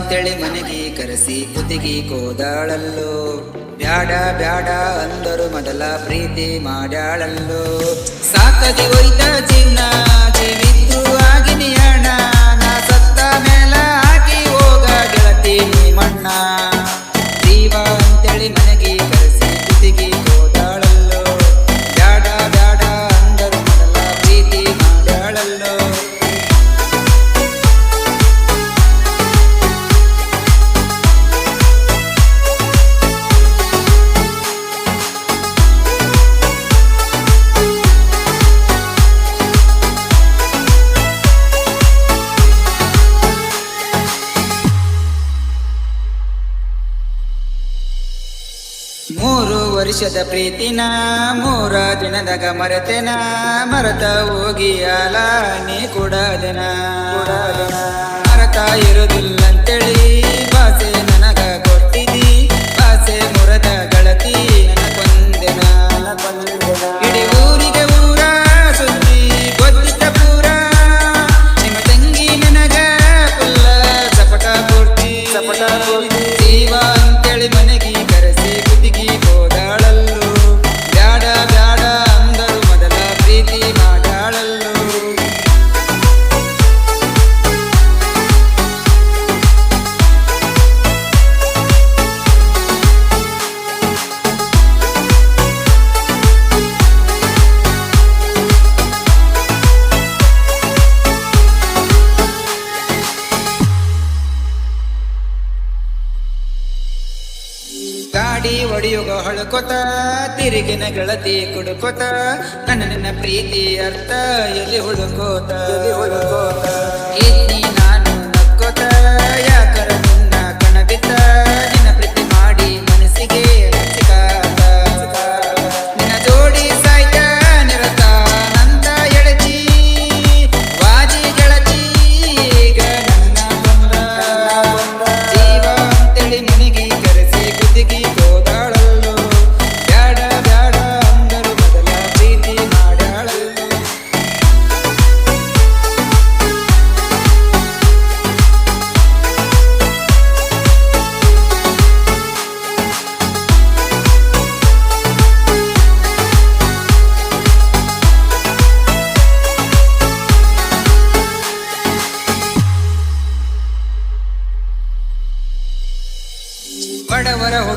ಅಂತೇಳಿ ಮನೆಗೆ ಕರೆಸಿ ಕುತ್ತಿಗೆ ಕೋದಾಳಲ್ಲೋ. ಬ್ಯಾಡ ಬ್ಯಾಡ ಅಂದರು ಮೊದಲ ಪ್ರೀತಿ ಮಾಡ್ಯಾಳಲ್ಲೋ. ಸಾಕದಿ ಹೋಯ್ತ ಚಿನ್ನ ನಾ ಸತ್ತ ಮೇಲ ಹಾಕಿ ಹೋಗ ಗೆಳತಿ ಮಣ್ಣ. ಜೀವ ಅಂತೇಳಿ ಮನೆಗೆ ಮೂರು ವರ್ಷದ ಪ್ರೀತಿನ ಮೂರ ದಿನದಾಗ ಮರೆತೆನ ಮರತ ಹೋಗಿ ಅಲ ನೀ ಕೊಡದನ ಮರತ ಇರುದಿಲ್ಲಂತೇಳಿ ಗಾಡಿ ಒಡೆಯುಗ ಹೊಳಕೊತ ತಿರುಗಿನ ಗೆಳತಿ ಕುಡುಕೊತ ನನ್ನ ನಿನ್ನ ಪ್ರೀತಿ ಅರ್ಥ ಎಲ್ಲಿ ಹುಡುಕೋತ? ಎಲ್ಲಿ ಹುಡುಕೋತ?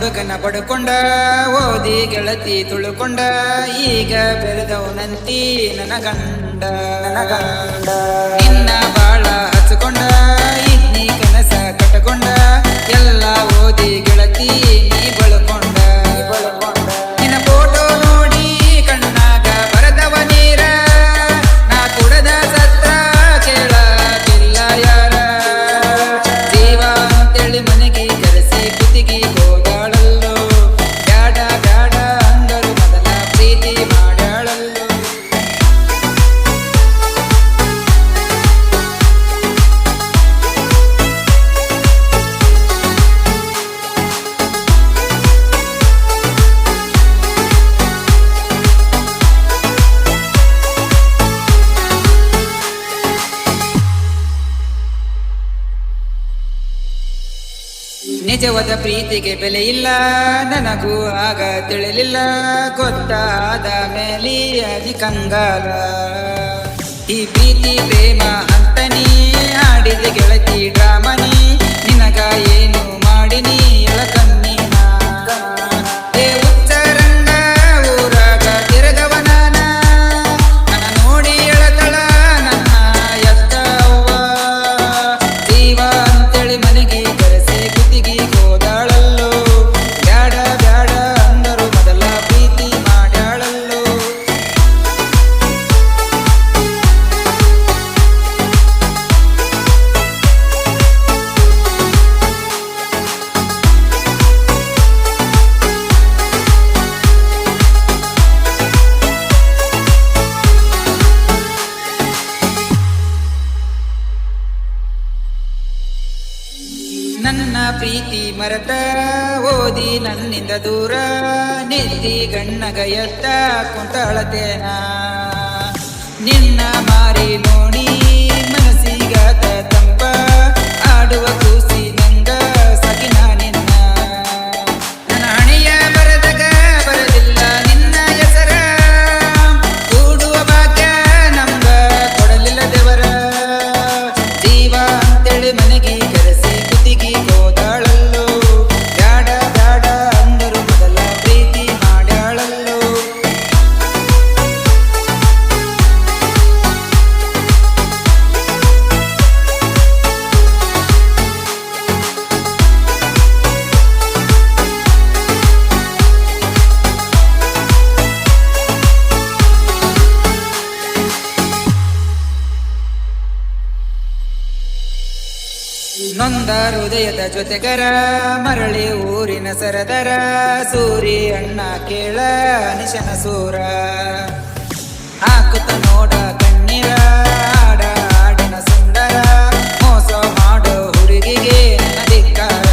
ಹುಡುಗನ ಪಡ್ಕೊಂಡ, ಓದಿ ಗೆಳತಿ ತುಳುಕೊಂಡ, ಈಗ ಬೆಳೆದವನಂತಿ ನನ್ನ ಗಂಡ. ನನ್ನ ಗಂಡ ಇನ್ನ ಬಾಳ ಹಚ್ಕೊಂಡ ಇದ್ನಿ ಕನಸ ಕಟ್ಟಕೊಂಡ ಎಲ್ಲ ಓದಿ ಗೆಳತಿ ನಿಜವಾದ ಪ್ರೀತಿಗೆ ಬೆಲೆ ಇಲ್ಲ ನನಗೂ ಆಗ ತಿಳಿಲಿಲ್ಲ ಗೊತ್ತಾದ ಮೇಲೆ ಕಂಗಾಲ. ಈ ಪ್ರೀತಿ ಪ್ರೇಮ ಅಂತನಿ ಮರತ ಓದಿ ನನ್ನಿಂದ ದೂರ ನಿದ್ದಿ ಗಣ್ಣಗ ಎತ್ತ ಕುಂತಾಳತೇನ? ನಿನ್ನ ನೊಂದ ಹೃದಯದ ಜೊತೆಗರ, ಮರಳಿ ಊರಿನ ಸರದರ, ಸೂರಿ ಅಣ್ಣ ಕೇಳ, ನಿಶನ ಸೂರ. ಹಾಕುತ್ತ ನೋಡ ಕಣ್ಣೀರ ಆಡ ಆಡಿನ ಸುಂದರ, ಮೋಸ ಮಾಡೋ ಹುಡುಗಿಗೆ ನದಿಕಾರ